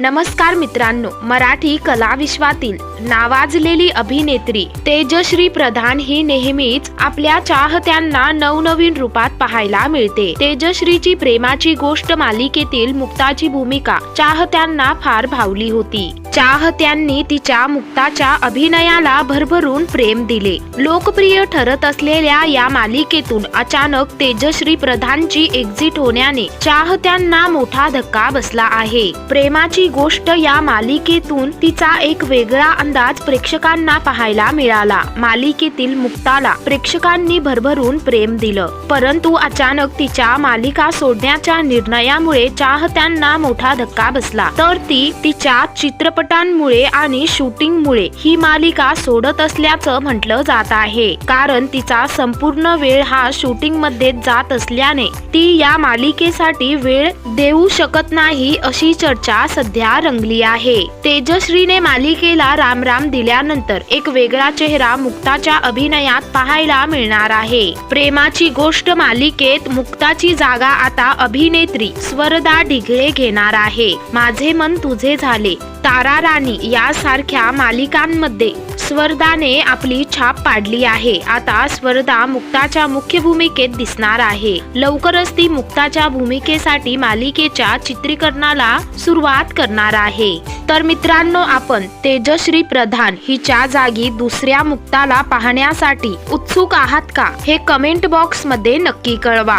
नमस्कार मित्रांनो मराठी कला विश्वातील नावाजलेली अभिनेत्री तेजश्री प्रधान ही नेहमीच आपल्या चाहत्यांना नवनवीन रूपात पाहायला मिळते. तेजश्रीची प्रेमाची गोष्ट मालिकेतील मुक्ताची भूमिका चाहत्यांना फार भावली होती. चाहत्यांनी तिच्या मुक्ताच्या अभिनयाला भरभरून प्रेम दिले. लोकप्रिय ठरत असलेल्या या मालिकेतून अचानक तेजश्री प्रधानची एक्झिट होण्याने चाहत्यांना मोठा धक्का बसला आहे. प्रेमाची गोष्ट या मालिकेतून तिचा एक वेगळा अंदाज प्रेक्षकांना पाहायला मिळाला. मालिकेतील मुक्ताला प्रेक्षकांनी भरभरून प्रेम दिलं. परंतु अचानक तिच्या मालिका सोडण्याच्या निर्णयामुळे चाहत्यांना मोठा धक्का बसला. तर ती तिच्या चित्रपटांमुळे आणि शूटिंगमुळे ही मालिका सोडत असल्याचं म्हटलं जात आहे. कारण तिचा संपूर्ण वेळ हा शूटिंगमध्ये जात असल्याने ती या मालिकेसाठी वेळ देऊ शकत नाही अशी चर्चा सध्या रंगली आहे. तेजश्रीने मालिकेला राम राम दिल्यानंतर एक वेगळा चेहरा मुक्ताच्या अभिनयात पाहायला मिळणार आहे. प्रेमाची गोष्ट मालिकेत मुक्ताची जागा आता अभिनेत्री स्वरदा ढिगळे घेणार आहे. माझे मन तुझे झाले. तारा राणी यासारख्या मालिकांमध्ये स्वर्दाने आपली छाप पाडली आहे. आता स्वर्दा मुक्ताच्या मुख्य भूमिकेत दिसणार आहे. लवकरच ती मुक्ताच्या भूमिकेसाठी मालिकेच्या चित्रीकरणाला सुरुवात करणार आहे. तर मित्रांनो आपण तेजश्री प्रधान हिच्या जागी दुसऱ्या मुक्ताला पाहण्यासाठी उत्सुक आहात का? हे कमेंट बॉक्समध्ये नक्की कळवा.